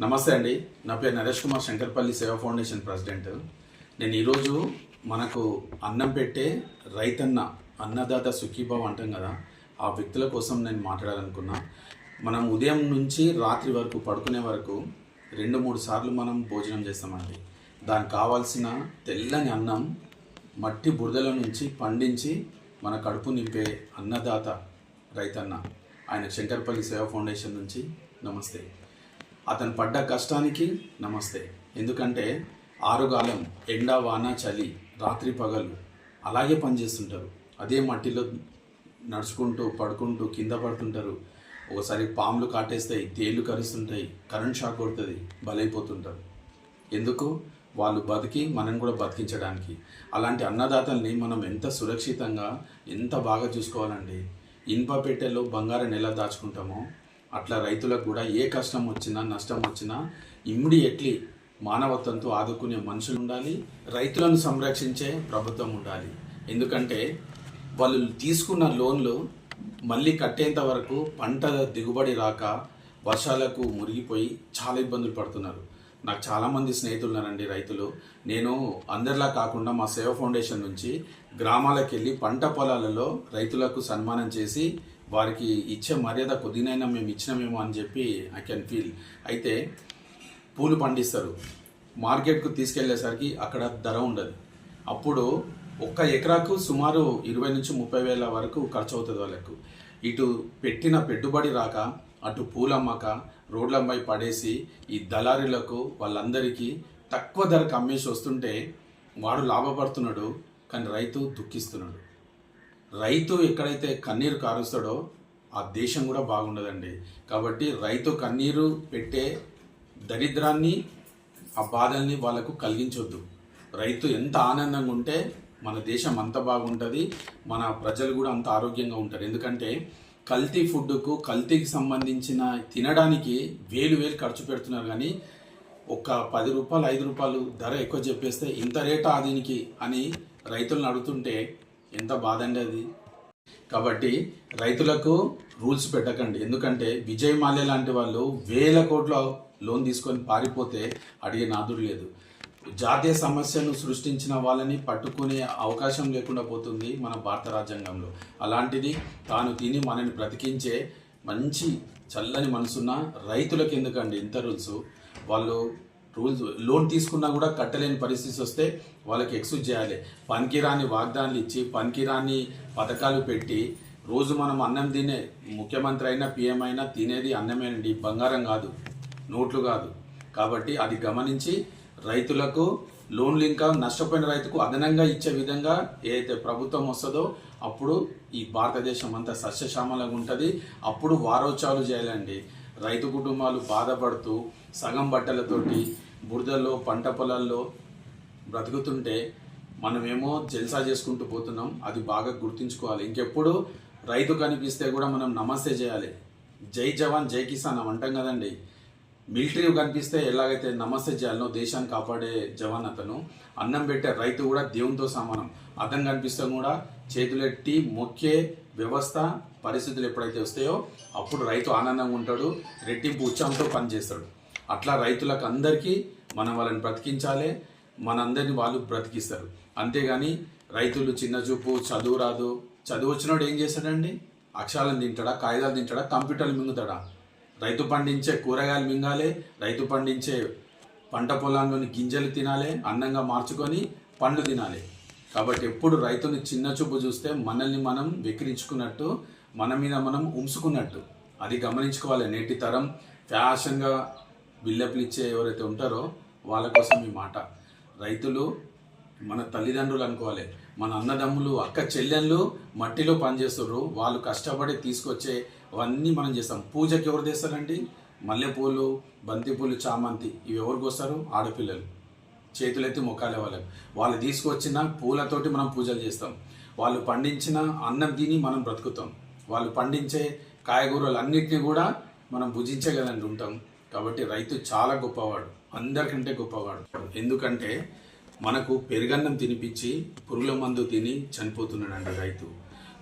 నమస్తే అండి. నా పేరు నరేష్ కుమార్ శంకర్పల్లి సేవా ఫౌండేషన్ ప్రెసిడెంట్. నేను ఈరోజు మనకు అన్నం పెట్టే రైతన్న అన్నదాత సుఖీభావ్ అంటాం కదా ఆ వ్యక్తుల కోసం నేను మాట్లాడాలనుకున్నా. మనం ఉదయం నుంచి రాత్రి వరకు పడుకునే వరకు రెండు మూడు సార్లు మనం భోజనం చేస్తామండి. దానికి కావాల్సిన తెల్లని అన్నం మట్టి బురదల నుంచి పండించి మన కడుపు నింపే అన్నదాత రైతన్న ఆయన శంకర్పల్లి సేవా ఫౌండేషన్ నుంచి. నమస్తే. అతను పడ్డ కష్టానికి నమస్తే. ఎందుకంటే ఆరుగాలం ఎండ వాన చలి రాత్రి పగలు అలాగే పనిచేస్తుంటారు. అదే మట్టిలో నడుచుకుంటూ పడుకుంటూ కింద పడుతుంటారు. ఒకసారి పాములు కాటేస్తాయి తేళ్ళు కరుస్తుంటాయి కరెంట్ షాక్ కొడుతుంది బలైపోతుంటారు. ఎందుకు? వాళ్ళు బతికి మనం కూడా బతికించడానికి. అలాంటి అన్నదాతల్ని మనం ఎంత సురక్షితంగా ఎంత బాగా చూసుకోవాలండి? ఇనుప పెట్టెలో బంగారం ఎలా దాచుకుంటామో అట్లా రైతులకు కూడా ఏ కష్టం వచ్చినా నష్టం వచ్చినా ఇమ్మీడియట్లీ మానవత్వంతో ఆదుకునే మనుషులు ఉండాలి రైతులను సంరక్షించే ప్రభుత్వం ఉండాలి. ఎందుకంటే వాళ్ళు తీసుకున్న లోన్లు మళ్ళీ కట్టేంత వరకు పంట దిగుబడి రాక వర్షాలకు మురిగిపోయి చాలా ఇబ్బందులు పడుతున్నారు. నాకు చాలామంది స్నేహితులు ఉన్నారండి రైతులు. నేను అందరిలా కాకుండా మా సేవ ఫౌండేషన్ నుంచి గ్రామాలకు వెళ్ళి పంట పొలాలలో రైతులకు సన్మానం చేసి వారికి ఇచ్చే మర్యాద కొద్దినైనా మేము ఇచ్చినామేమో అని చెప్పి ఐ కెన్ ఫీల్ అయితే పూలు పండిస్తారు. మార్కెట్కు తీసుకెళ్ళేసరికి అక్కడ ధర ఉండదు. అప్పుడు ఒక్క ఎకరాకు సుమారు ఇరవై నుంచి ముప్పై వేల వరకు ఖర్చు అవుతుంది వాళ్ళకు. ఇటు పెట్టిన పెట్టుబడి రాక అటు పూలమ్మక రోడ్లపై పడేసి ఈ దళారీలకు వాళ్ళందరికీ తక్కువ ధరకు అమ్మేసి వస్తుంటే వాడు లాభపడుతున్నాడు కానీ రైతు దుఃఖిస్తున్నాడు. రైతు ఎక్కడైతే కన్నీరు కారుస్తాడో ఆ దేశం కూడా బాగుండదండి. కాబట్టి రైతు కన్నీరు పెట్టే దరిద్రాన్ని ఆ బాధల్ని వాళ్ళకు కలిగించొద్దు. రైతు ఎంత ఆనందంగా ఉంటే మన దేశం అంత బాగుంటుంది మన ప్రజలు కూడా అంత ఆరోగ్యంగా ఉంటారు. ఎందుకంటే కల్తీ ఫుడ్కు కల్తీకి సంబంధించిన తినడానికి వేలు వేలు ఖర్చు పెడుతున్నారు. కానీ ఒక పది రూపాయలు ఐదు రూపాయలు ధర ఎక్కువ చెప్పేస్తే ఇంత రేటా దీనికి అని రైతులను అడుగుతుంటే ఎంత బాధ అండి అది? కాబట్టి రైతులకు రూల్స్ పెట్టకండి. ఎందుకంటే విజయ్ మాల్య లాంటి వాళ్ళు వేల కోట్ల లోన్ తీసుకొని పారిపోతే అడిగే నాదుడు లేదు. జాతీయ సమస్యను సృష్టించిన వాళ్ళని పట్టుకునే అవకాశం లేకుండా పోతుంది మన భారత రాజ్యాంగంలో. అలాంటిది తాను తిని మనని బ్రతికించే మంచి చల్లని మనసున్న రైతులకు ఎందుకండి ఇంత రూల్స్? వాళ్ళు రూల్స్ లోన్ తీసుకున్నా కూడా కట్టలేని పరిస్థితి వస్తే వాళ్ళకి ఎక్స్క్యూజ్ చేయాలి. పనికిరాని వాగ్దానాలు ఇచ్చి పనికిరాని పథకాలు పెట్టి రోజు మనం అన్నం తినే ముఖ్యమంత్రి అయినా పిఎం అయినా తినేది అన్నమేనండి. బంగారం కాదు నోట్లు కాదు. కాబట్టి అది గమనించి రైతులకు లోన్లు ఇంకా నష్టపోయిన రైతుకు అదనంగా ఇచ్చే విధంగా ఏదైతే ప్రభుత్వం వస్తుందో అప్పుడు ఈ భారతదేశం అంతా సస్యశ్యామలంగా ఉంటుంది. అప్పుడు వారోత్సవాలు చేయాలండి. రైతు కుటుంబాలు బాధపడుతూ సగం బట్టలతోటి బురదల్లో పంట పొలాల్లో బ్రతుకుతుంటే మనమేమో జల్సా చేసుకుంటూ పోతున్నాం. అది బాగా గుర్తుంచుకోవాలి. ఇంకెప్పుడు రైతు కనిపిస్తే కూడా మనం నమస్తే చేయాలి. జై జవాన్ జై కిసాన్ అని అంటాం కదండి. మిలిటరీ కనిపిస్తే ఎలాగైతే నమస్తే చేయాలనో దేశాన్ని కాపాడే జవాన్ అతను. అన్నం పెట్టే రైతు కూడా దేవునితో సమానం. అతను కనిపిస్తే కూడా చేతులెట్టి మొక్కే వ్యవస్థ పరిస్థితులు ఎప్పుడైతే వస్తాయో అప్పుడు రైతు ఆనందంగా ఉంటాడు రెట్టింపు ఉత్సాహంతో పనిచేస్తాడు. అట్లా రైతులకు అందరికీ మనం వాళ్ళని బ్రతికించాలి మనందరినీ వాళ్ళు బ్రతికిస్తారు. అంతేగాని రైతులు చిన్న చూపు చదువు రాదు. చదువు వచ్చినోడు ఏం చేస్తాడండి? అక్షరాలను తింటాడా కాగితాలు తింటాడా కంప్యూటర్లు మింగుతాడా? రైతు పండించే కూరగాయలు మింగాలి రైతు పండించే పంట పొలాల్లోని గింజలు తినాలి అన్నంగా మార్చుకొని పండ్లు తినాలి. కాబట్టి ఎప్పుడు రైతుని చిన్న చూపు చూస్తే మనల్ని మనం వెక్కిరించుకున్నట్టు మన మీద మనం ఉంచుకున్నట్టు. అది గమనించుకోవాలి. నేటి తరం ఫ్యాషన్గా బిల్లప్లు ఇచ్చే ఎవరైతే ఉంటారో వాళ్ళ కోసం ఈ మాట. రైతులు మన తల్లిదండ్రులు అనుకోవాలి. మన అన్నదమ్ములు అక్క చెల్లెళ్ళు మట్టిలో పనిచేస్తారు వాళ్ళు కష్టపడి తీసుకొచ్చే అవన్నీ మనం చేస్తాం. పూజకి ఎవరు తెస్తారండి మల్లెపూలు బంతిపూలు చామంతి. ఇవి ఎవరికి వస్తారు ఆడపిల్లలు. చేతులెత్తి మొక్కాలే వాళ్ళకి. వాళ్ళు తీసుకొచ్చిన పూలతోటి మనం పూజలు చేస్తాం. వాళ్ళు పండించిన అన్నం తిని మనం బ్రతుకుతాం. వాళ్ళు పండించే కాయగూరలు అన్నిటిని కూడా మనం భుజించగలని ఉంటాం. కాబట్టి రైతు చాలా గొప్పవాడు. అందరికంటే గొప్పవాడు. ఎందుకంటే మనకు పెరుగన్నం తినిపించి పురుగుల మందు తిని చనిపోతున్నాడండి రైతు.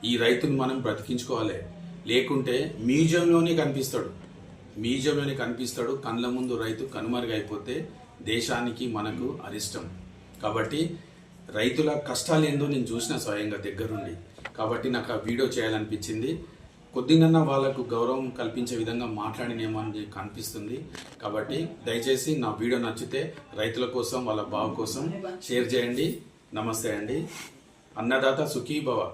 ఈ రైతుని మనం బ్రతికించుకోవాలి. లేకుంటే మ్యూజియంలోనే కనిపిస్తాడు. మ్యూజియంలోనే కనిపిస్తాడు. కళ్ళ ముందు రైతు కనుమరుగైపోతే దేశానికి మనకు అరిష్టం. కాబట్టి రైతుల కష్టాలు ఏందో నేను చూసిన స్వయంగా దగ్గరుండి. కాబట్టి నాకు ఆ వీడియో చేయాలనిపించింది. కొద్దిగా వాళ్ళకు గౌరవం కల్పించే విధంగా మాట్లాడినేమో అని కనిపిస్తుంది కాబట్టి దయచేసి నా వీడియో నచ్చితే రైతుల కోసం వాళ్ళ బావ కోసం షేర్ చేయండి. నమస్తే అండి. అన్నదాత సుఖీభవ.